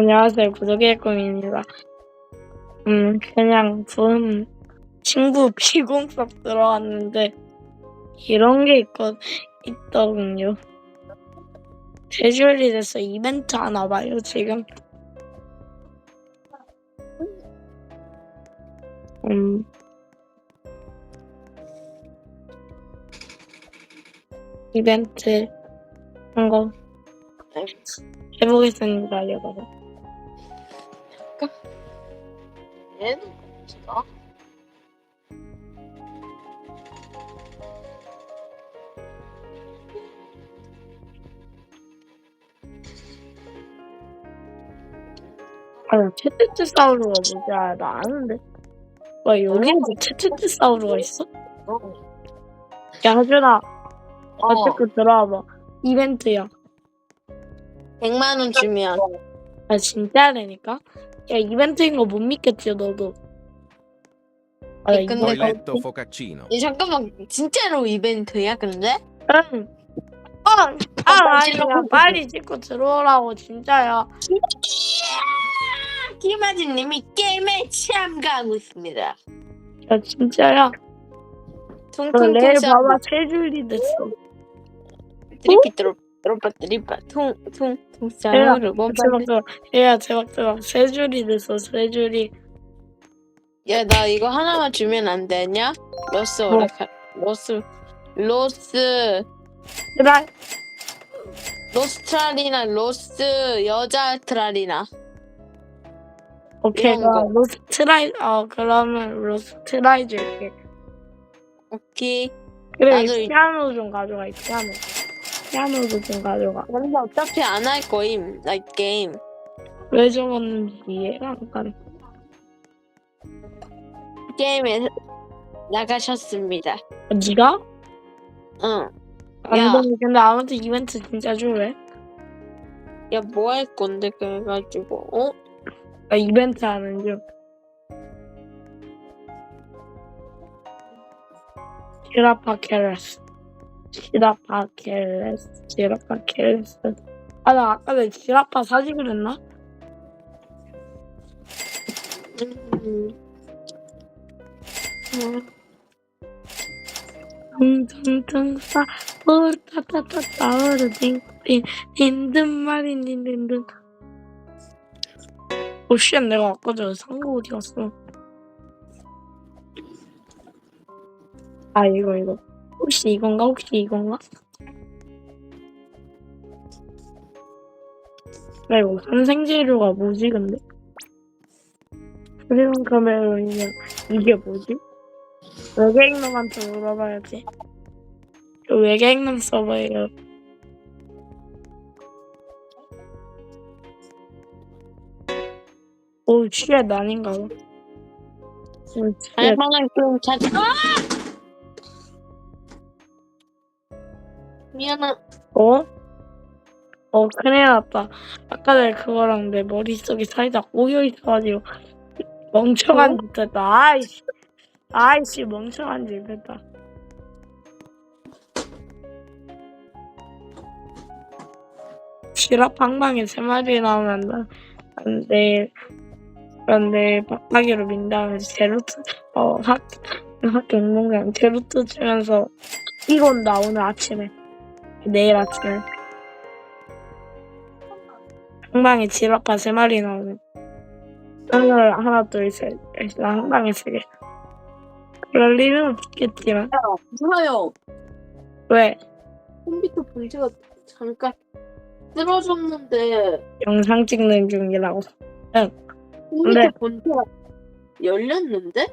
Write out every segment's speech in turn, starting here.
안녕하세요. 구독의 꿈입니다. 음, 그냥 본 친구 비공 수업 들어왔는데 이런 게 있거, 있더군요. 대주얼이 돼서 이벤트 하나 봐요, 지금. 음. 이벤트 한 거 해보겠습니다, 여러분. 얘는 뭐지가? 아, 채트사우루가 뭐지? 아, 나 아는데. 와, 여기에도 채트사우루가 있어? 어. 야, 하준아, 어. 어쨌든 들어와봐. 이벤트야. 100만 원 주면 아, 진짜라니까? 야, 이벤트인 거 못 믿겠지, 너도. 아, 예, 이거 근데 봐. Toiletto focaccino. 이 잠깐만 진짜로 이벤트야 근데? 응. 어, 아, 아니야. 빨리 찍고 들어오라고, 진짜야. 김하진님이 게임에 참가하고 있습니다. 야, 진짜야. 너 퉁퉁퉁 내일 봐봐, 세 줄이 됐어. 드리피 드롭 드롭바 드리바 퉁퉁퉁 싸우르 제발, 제발. 얘야, 제발, 제발. 세 줄이 됐어, 세 줄이. 야나 이거 하나만 주면 안 되냐? 로스 뭐? 오라카 로스 로스 제발. 로스 트라리나 로스 여자 트라리나 오케이, 이런 거. 그럼 로스 트라이, 어, 그러면 로스 트라이 줄게. 오케이 그래, 나도 이- 피아노 좀 가져가, 이 피아노. 피아노도 좀 가져가. 근데 어차피 안 할 거임 like 게임 왜 적었는지 이해가 안 가네. 게임에 나가셨습니다. 니가? 응. 안 야. 돼. 근데 아무튼 이벤트 진짜 좋아해. 야, 뭐 할 건데, 그래가지고, 어? 나 이벤트 하는 중. 시라파 케레스. 시라파 케레스. 시라파 케레스. 아, 나 아까 내 지라파 사지 그랬나? 음. 음. 퉁퉁퉁 싸. 오르 타타타 따오르 딩딩. 딘든 말인 딘딘든. 오쉣 내가 아까 전에 산거 어디 갔어? 아 이거 이거 혹시 이건가 혹시 이건가? 나 이거 산생재료가 뭐지 근데? 프리온 카메론이면 이게 뭐지? 외계인놈한테 물어봐야지 그 외계인놈 서버예요 오쉣 아닌가 봐 오, 쉣. 할만한 게임 찾아. 미안해. 어? 어, 큰일 났다. 아까 전에 그거랑 내 머릿속에 살짝 오여 있어가지고 멍청한 짓 했다. 아이씨. 아이씨, 멍청한 짓 했다. 지랍 방방에 세 마리 나오면 나, 안 돼. 그런데 박하기로 민 다음에 제로트, 어, 학, 학교 운동장 제로트 치면서 이거 온다, 오늘 아침에. 내일 아침에. 한 방에 지라파 세 마리 나오는. 하나, 둘, 셋. 나한 방에 세 개. 그럴 리는 없겠지만. 좋아요. 왜? 컴퓨터 본지가 잠깐 쓰러졌는데, 영상 찍는 중이라고. 컴퓨터 네. 본지가 열렸는데?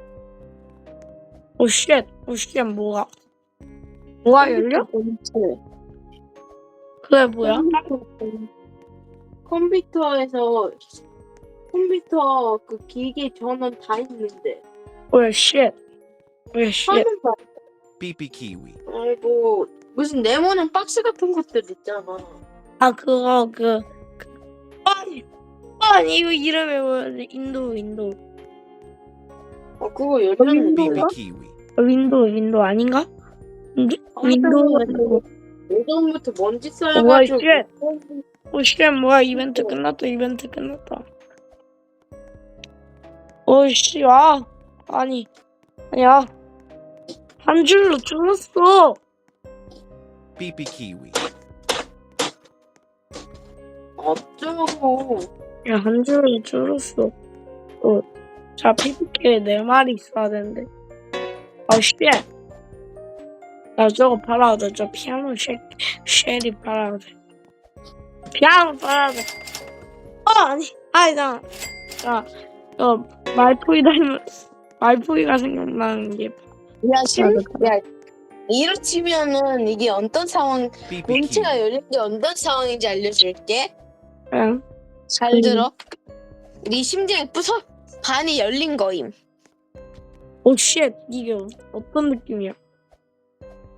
오, 쉣. 오, 쉣, 뭐가? 뭐가 열려? 본지. 그게 뭐야? 컴퓨터에서 컴퓨터 그 기기 전원 다 있는데 왜, 쉣. 왜, 쉣. 하는 거 Pipi kiwi. 말고 무슨 네모난 박스 같은 것들 있잖아. 아, 그거, 그, 그, 아니, 아니, 이거 이름이 뭐야? 인도, 인도. 어 그거 열렸는데. 윈도우가? Pipi kiwi. 윈도, 윈도 아닌가? 윈도, 윈도, 오전부터 먼지 와, 쌓여가지고. 쉣. 오쉣 뭐야 이벤트 끝났다 이벤트 끝났다 오씨 아 아니 아니야 한 줄로 줄었어 Pipi kiwi. 어쩌고. 야한 줄로 줄었어 어자 PPK에 네 마리 있어야 되는데 아쉣 나 저거 팔아야 돼 저 피아노 쉐, 쉘이 팔아야 돼 피아노 팔아야 돼 어 아니 아니 나 야, 저 말포이 닮은 말포이가 생각나는 게 야, 실, 야, 이렇지면은 이게 어떤 상황, kiwi. 열린 게 어떤 상황인지 알려줄게. 그냥 잘 음. 들어. 네 심장이 부서 반이 열린 거임. 오 쉣 이게 어- 어떤 느낌이야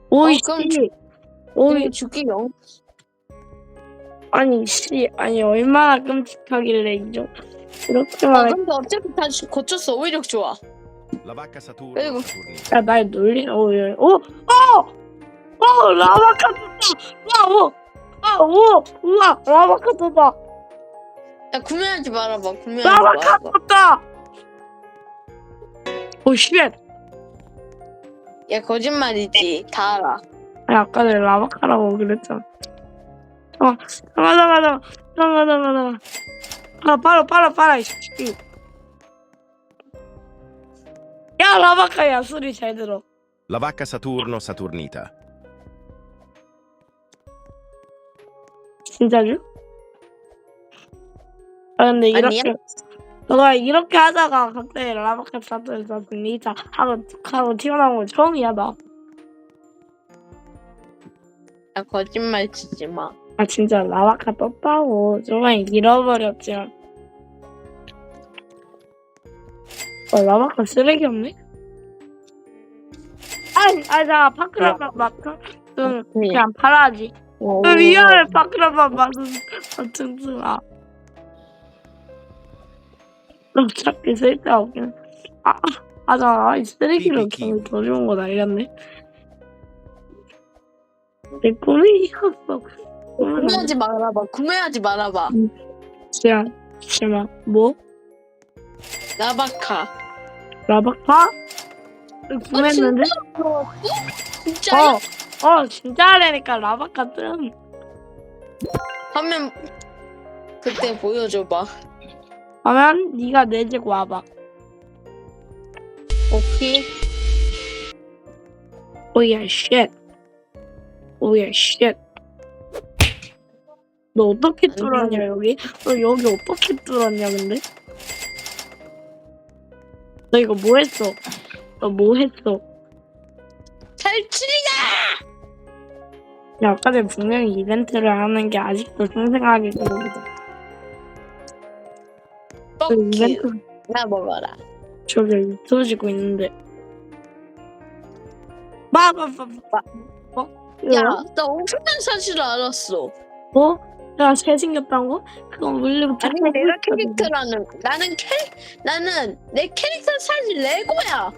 오이 어, 그럼 씨 오이 이게 죽기 영. 아니 씨 아니 얼마나 끔찍하길래 이죠 이렇게 아, 말해 근데 어차피 다 주- 고쳤어. 오히려 좋아. La vacca Saturno. Prego. Saturnita. 야날 놀리 오예 오오오 라바카 떴다 와오아오 우와 라바카 떴다 야, 구매하지 말아봐. 구매하지 라바카 말아봐. 떴다 오 쉣 야, 거짓말이지. 다 알아. 아니 아까 내가 라바카라고 그랬잖아 어 맞아 맞아 맞아 맞아 맞아 아 빨아 빨아 빨아 이 새끼 야 라바카야 소리 잘 들어 La vacca Saturno Saturnita. 진짜죠? 아 근데 이렇게 아니야? 너가 이렇게 하다가 갑자기 라바카 사토에서 니자 하고 하고 튀어나온 거 처음이야 나. 야, 거짓말 치지 마. 아 진짜 라바카 떴다고 저번에 잃어버렸지. 어 라바카 쓰레기 없네? 아니 아자 파크라바 마카 좀 그냥 팔아야지. 어, 그 미안해 파크라바 마슨 튼튼아. 어차피 쓸데없긴. 아 맞아 이 쓰레기로. 그냥 더 좋은 거 날렸네. 내 꿈이 이었어. 꿈은 구매하지 말아봐. 구매하지 말아봐. 진짜 잠시만 뭐 라바카. 라바카? 구매했는데? 진짜? 어, 어 진짜라니까 라바카 뜸. 화면 그때 보여줘봐. 하면 네가 내 집 와봐. 오케이. 오예 쉣. 오예 쉣. 너 어떻게 뚫었냐 여기? 너 여기 어떻게 뚫었냐 근데? 너 이거 뭐 했어? 너 뭐 했어? 탈출이다. 야, 아까 전에 분명히 이벤트를 하는 게 아직도 생생하게 기억이다. 그 뻑큐. 이벤트 나 먹어라. 저기 잊혀지고 있는데. 마. 어? 야, 야, 나 엄청난 사실을 알았어. 뭐? 내가 잘생겼다는 거? 그건 원래부터 아니 내가 캐릭터라는 나는 캐 나는 내 캐릭터 사실 레고야.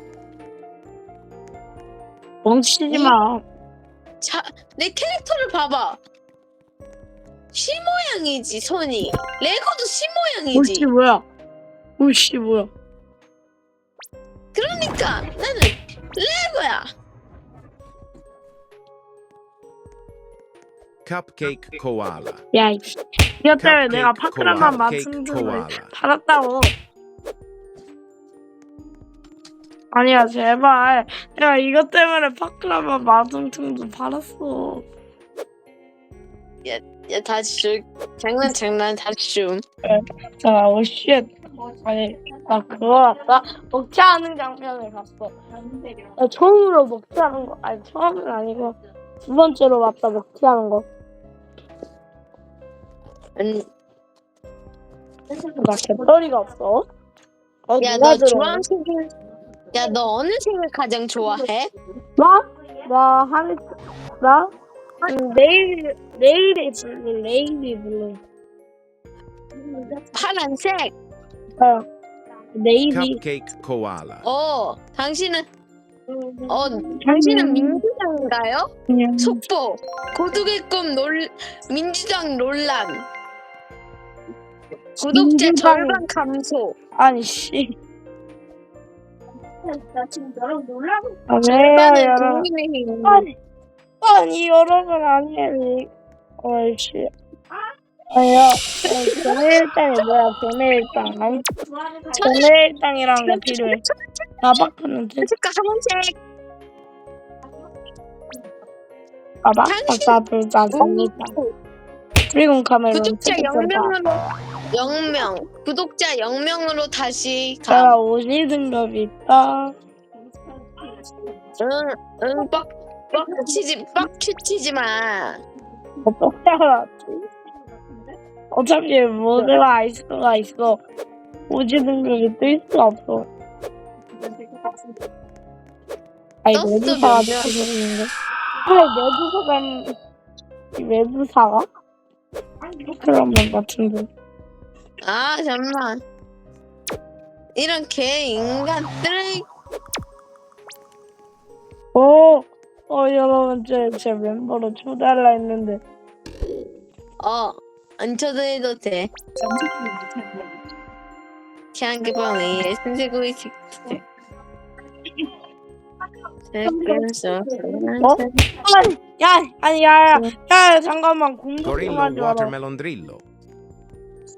멍치지 마. 자, 내 캐릭터를 봐봐. 시 모양이지 손이. 레고도 시 모양이지. 오씨 뭐야? 오씨 뭐야? 그러니까 나는 레고야. Cupcake koala. 야, 이 씨. 이것 때문에 내가 파크라만 맞춘 줄 koala. 팔았다고. 아니야 제발 내가 이것 때문에 파크라만 마둥퉁도 팔았어 야 다시 좀 장난 장난 다시 좀. 자 오쉣 아니 나 그거 나 먹튀하는 장면을 봤어 나 처음으로 먹튀하는 거 아니 처음은 아니고 두 번째로 봤다 먹튀하는 거 아니, 나 배터리가 없어 어 야 누가 너 들어 주황색을 야 너 어느 색을 가장 좋아해? 나? 나 하늘 나? 음, 내일 내일이 블루 내일이 블루 파란색. 어 네이비 Cupcake koala. 어 당신은 어, 당신은 민주당인가요? 그냥 속보 고독의 꿈 논, 민주당 논란 구독자 민주당- 절반 감소 아니 씨. 나 지금 너랑 놀라고 아, 왜요 절반은 여러분? 국민의힘 아니 아니 여러분 아니에요. 어이씨. 아니요. 어, 동해일당이 뭐야 가 동해일당이라는 게 필요해. 나박하는 데 잠깐 하mon색 나박 불자 정리다. 그리고 카메론 구독자 책임진다. 0명으로 0명 구독자 0명으로 다시 가 50등급이 있다. 응응 빡빡치지 빡치지 마 어떻게 알았지? 어차피 알 수가 있어. 50등급이 뜰 수가 없어. 아니 떴어, 메두사가 몇 명? 아니 메두사가 이 메두사가? 그런 것 같은데. 아 잠만 이런 개 인간 쓰레기 오, 어 여러분 제, 제 멤버로 초대하려 했는데 어 안 쳐도 해도 돼 태양계 밤에 순세고이 식대 어? 아니, 야, 아니 야야, 야 잠깐만 공부 좀 Gorillo 하지 마라. Watermelon Drillo.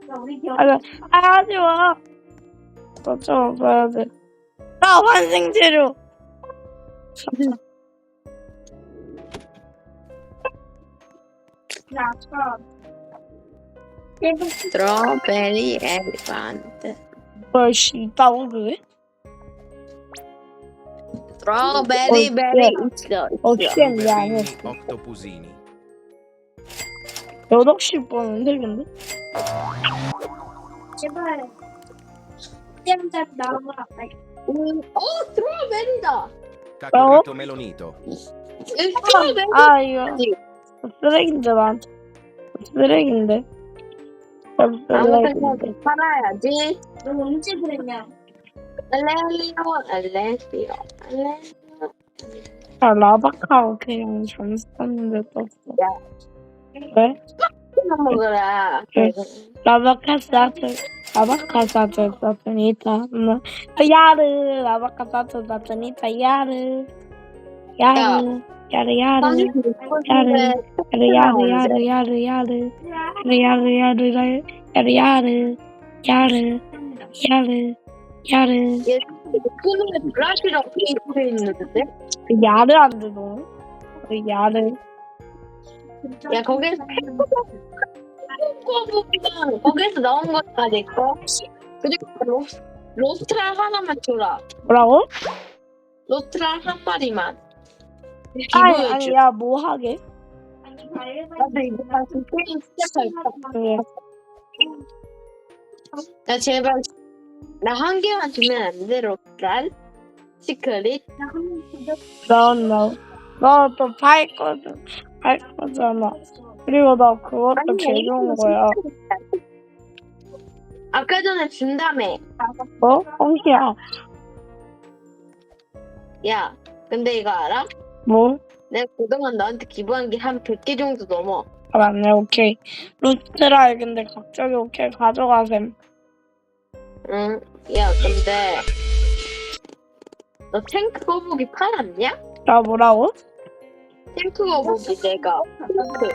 겨 아, 아 하지 마. 너좀 봐야 돼. 나 환생 재료. Strawberry elephant. Başın dalgı. Strawberry berry. Okşuyorum yani. Oktopuzini. Ya da okşuyup bunu ne gündü? Çabuk. Diğer. Oh strawberry da. Kakorito melonito. Strawberry. Ay. Sıra gitti lan. Sıra gitti. 팔아야지. 너 언제 그랬냐 알레리오 알레리오 알레리오. 아 라바카오 그냥 잠수 탔는데 떴어. 왜? 만 먹어라. 네. 라바카 사트 라바카 사트 사트니타 뭐 야르. 라바카 사트 사트니타 야르. 야르. 야르 야르 야르 야르 야르 야르 야르 야르 야르 야르 야르 야르 야르 야르 야르 꿈에 브라시랑 페이스에 있는데 그 야르 안. 그 야르. 야 거기서 꼬부랑 거기서 나온 거다 내거 그리고 로, 로스트랄 하나만 줘라 뭐라고? 로스트랄 한 마리만 아니, 아니, 야, 뭐 하게? 나도 이제 다시 게임 시작할까 그래. 야 제발 나 한 개만 주면 안돼 로스트랄 시크릿 넌, 너. 너또 팔 거든. 팔 거잖아. 그리고 나 그것도 개 좋은 거야. 아까 전에 준다며 뭐? 뻥이야. 야 근데 이거 알아? 뭐? 내가 그동안 너한테 기부한 게 한 100개 정도 넘어 아, 맞네, 오케이. 루트라이 근데 갑자기 오케이 가져가셈. 응. 야, 근데 너 탱크 거북이 팔았냐? 나 뭐라고? 탱크 거북이 내가 탱크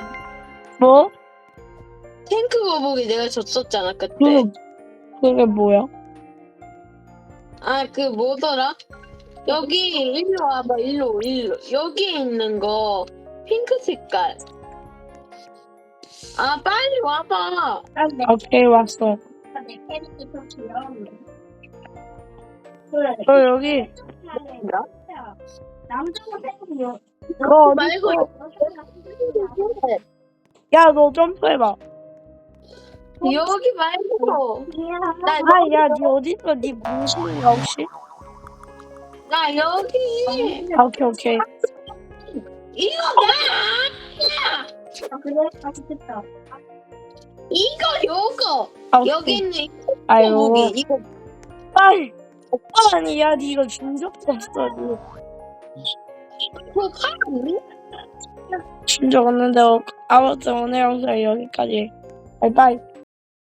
뭐? 탱크 거북이 내가 줬었잖아 그때. 그게, 그게 뭐야? 아 그 뭐더라? 여기 일로 와봐 일로 일로 여기 있는 거 핑크 색깔. 아 빨리 와봐. 오케이, 왔어. 너 여기? 남자가 생겨 너 말고 어딨어? 야, 너 점프해봐. 여기 말고 나, 아, 야, 니 어딨어? 니 무신이야, 혹시? 나 여기 아, 오케이, 오케이. 이거 나아 그래? 아 좋겠다 이거 요거 아, 여기 오케이. 있는 이 아유, 거북이 이거 아니, 아니, 야, 니 이거 준 적도 없어, 니. 그거 가니? 준적 없는데 어, 아무튼 오늘 영상 여기까지 바이바이